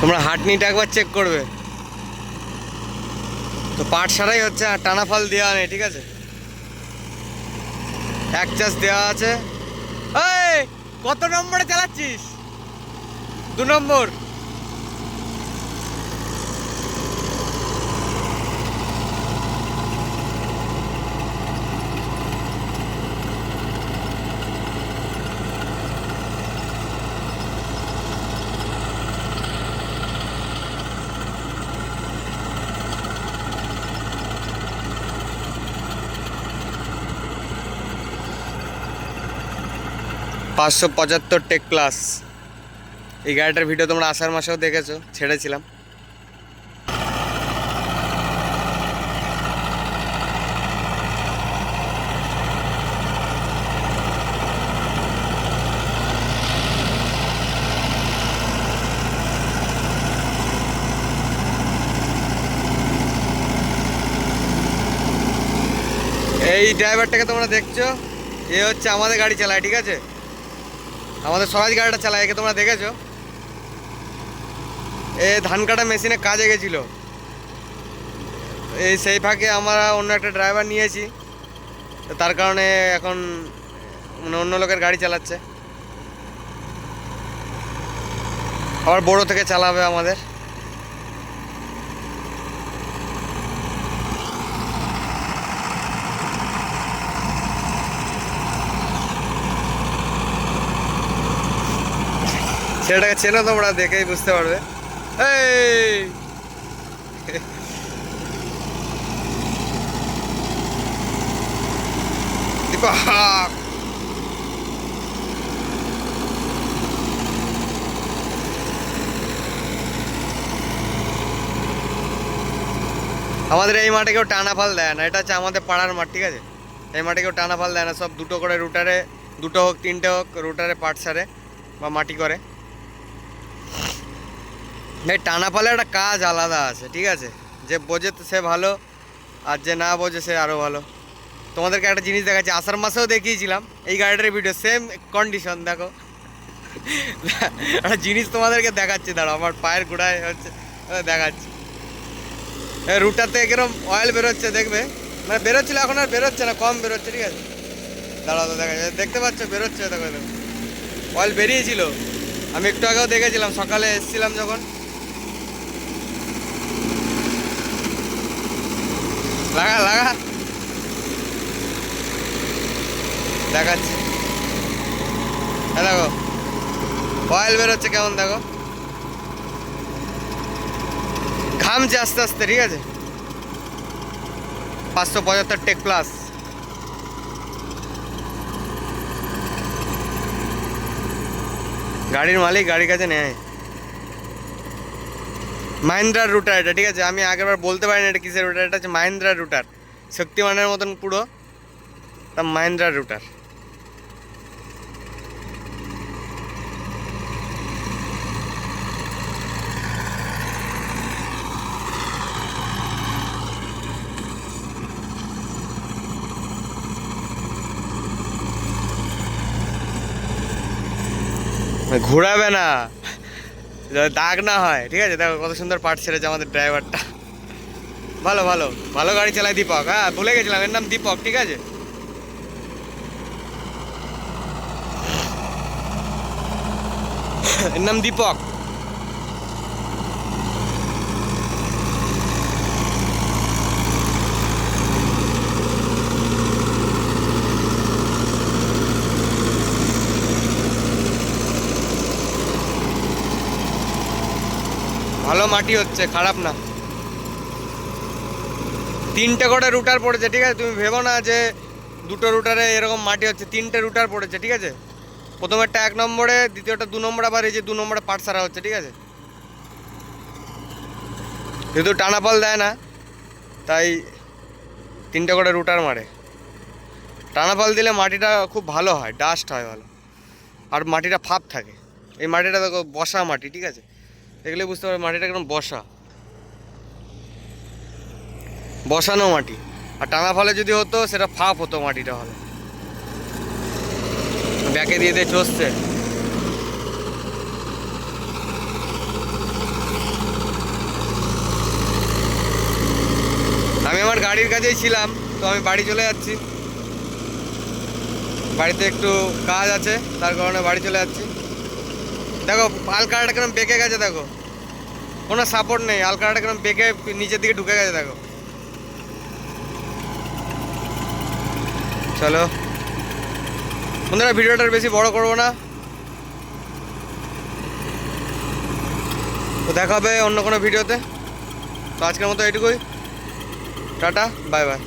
তোমরা হাটনিটা একবার চেক করবে। তো পাট সারাই হচ্ছে, আর টানা ফাল দেওয়া নেই, ঠিক আছে? এক চাষ দেওয়া আছে। কত নম্বরে চালাচ্ছিস? দু নম্বর। পাঁচশো পঁচাত্তর টেক প্লাস এই গাড়িটার ভিডিও তোমরা আষাঢ় মাসেও দেখেছ, ছেড়েছিলাম। এই ড্রাইভারটাকে তোমরা দেখছ, এ হচ্ছে আমাদের গাড়ি চালায়, ঠিক আছে? আমাদের স্বরাজ গাড়িটা চালায়, একে তোমরা দেখেছ? এ ধান কাটা মেশিনে কাজে গেছিল এই সেই ফাঁকে আমরা অন্য একটা ড্রাইভার নিয়েছি। তার কারণে এখন মানে অন্য লোকের গাড়ি চালাচ্ছে। আবার বড়ো থেকে চালাবে আমাদের। ছেলেটাকে চেনো তোমরা, দেখেই বুঝতে পারবে। এই! আমাদের এই মাঠে কেউ টানা ফাল দেয় না, এটা হচ্ছে আমাদের পাড়ার মাঠ, ঠিক আছে? এই মাঠে কেউ টানা ফাল দেয় না, সব দুটো করে রুটারে, দুটো হোক, তিনটে হোক, রুটারে পাট সারে বা মাটি করে। এই টানা পালে একটা কাজ আলাদা আছে, ঠিক আছে? যে বোঝে তো সে ভালো, আর যে না বোঝে সে আরও ভালো। তোমাদেরকে একটা জিনিস দেখাচ্ছি, আষাঢ় মাসেও দেখিয়েছিলাম, এই গাড়িটার ভিডিও সেম কন্ডিশন দেখো। একটা জিনিস তোমাদেরকে দেখাচ্ছি দাঁড়ো আমার পায়ের গোড়ায় হচ্ছে দেখাচ্ছি। রুটার থেকে কিরম অয়েল বেরোচ্ছে, দেখবে? মানে বেরোচ্ছিল, এখন আর বেরোচ্ছে না, কম বেরোচ্ছে, ঠিক আছে? দাঁড়াও তো, দেখা দেখতে পাচ্ছ, বেরোচ্ছে, দেখো দেখো। অয়েল বেরিয়েছিল। আমি একটু আগেও দেখেছিলাম, সকালে এসেছিলাম যখন। লাগা লাগা। দেখাচ্ছি। হ্যাঁ দেখো অয়েল বেরোচ্ছে কেমন দেখো? ঘামছে আস্তে আস্তে, ঠিক আছে? পাঁচশো পঁচাত্তর টেক প্লাস গাড়ির মালিক গাড়ির কাছে নেয়। মাহিন্দ্রার রুটার এটা, ঠিক আছে? আমি আগেরবার বলতে পারি না এটা কিসের রুটার এটা হচ্ছে মাহিন্দ্রার রুটার শক্তিমানের মতন পুরো, তা মাহিন্দ্রার রুটার ঘোরাবে না। দাগ না হয়, ঠিক আছে? দেখো কত সুন্দর পার্ট ছেড়েছে আমাদের ড্রাইভারটা ভালো ভালো ভালো গাড়ি চালায় দীপক হ্যাঁ ভুলে গেছিলাম, এর নাম দীপক, ঠিক আছে? এর নাম দীপক। ভালো মাটি হচ্ছে, খারাপ না। তিনটে করে রুটার পড়েছে, ঠিক আছে? তুমি ভেবো না যে দুটো রুটারে এরকম মাটি হচ্ছে, তিনটে রুটার পড়েছে, ঠিক আছে? প্রথমেরটা এক নম্বরে, দ্বিতীয়টা দু নম্বর, আবার এই যে দু নম্বরে পাট সারা হচ্ছে, ঠিক আছে? যেহেতু টানা পাল দেয় না, তাই তিনটে করে রুটার মারে। টানা পাল দিলে মাটিটা খুব ভালো হয় ডাস্ট হয় ভালো। আর মাটিটা ফাপ থাকে। এই মাটিটা দেখো, বসা মাটি, ঠিক আছে? দেখলে বুঝতে পারবে মাটিটা একদম বসা। বসানো মাটি। আর টানা ফলে যদি হতো, সেটা ফাঁপ হতো মাটিটা হলে। ব্যাকে দিয়ে দিয়ে চসছে আমি আমার গাড়ির কাছেই ছিলাম, তো আমি বাড়ি চলে যাচ্ছি। বাড়িতে একটু কাজ আছে, তার কারণে বাড়ি চলে যাচ্ছি। দেখো আলকারাটা কেরম বেঁকে গেছে, দেখো। কোনো সাপোর্ট নেই আলকারাটা কেরম বেঁকে নিচের দিকে ঢুকে গেছে, দেখো। চলো। বন্ধুরা, ভিডিওটার বেশি বড় করব না। তো দেখা হবে অন্য কোনো ভিডিওতে। তো আজকের মতো এটুকুই টাটা, বাই বাই।